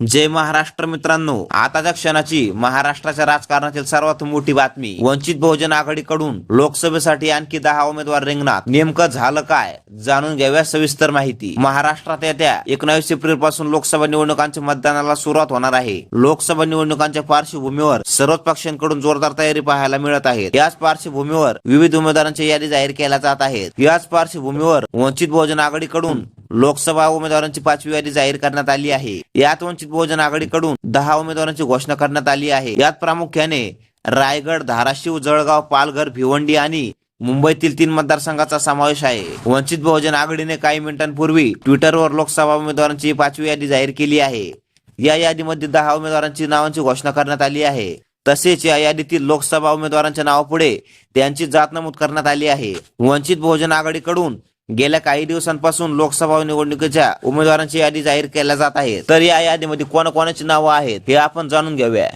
जय महाराष्ट्र मित्रांनो. आताच्या क्षणाची महाराष्ट्राच्या राजकारणातील सर्वात मोठी बातमी. वंचित बहुजन आघाडीकडून लोकसभेसाठी आणखी दहा उमेदवार रिंगणात. नेमकं झालं काय? जाणून घ्याव्या सविस्तर माहिती. महाराष्ट्रात येत्या एकोणावीस एप्रिलपासून लोकसभा निवडणुकांच्या मतदानाला सुरुवात होणार आहे. लोकसभा निवडणुकांच्या पार्श्वभूमीवर सर्वच पक्षांकडून जोरदार तयारी पाहायला मिळत आहे याच पार्श्वभूमीवर विविध उमेदवारांची यादी जाहीर केल्या जात आहेत. याच पार्श्वभूमीवर वंचित बहुजन आघाडीकडून लोकसभा उमेदवारांची पाचवी यादी जाहीर करण्यात आली आहे. यात वंचित बहुजन आघाडीकडून दहा उमेदवारांची घोषणा करण्यात आली आहे. यात प्रामुख्याने रायगड धाराशिव जळगाव पालघर भिवंडी आणि मुंबईतील तीन मतदारसंघाचा समावेश आहे. वंचित बहुजन आघाडीने काही मिनिटांपूर्वी ट्विटरवर लोकसभा उमेदवारांची पाचवी यादी जाहीर केली आहे. या यादीमध्ये दहा उमेदवारांची नावांची घोषणा करण्यात आली आहे. तसेच या यादीतील लोकसभा उमेदवारांच्या नावापुढे त्यांची जात नमूद करण्यात आली आहे. वंचित बहुजन आघाडीकडून गेल्या काही दिवसांपासून लोकसभा निवडणुकीच्या उमेदवारांची यादी जाहीर केल्या जात आहे तर या यादीमध्ये कोणाकोणाची नावं आहेत हे आपण जाणून घेऊया.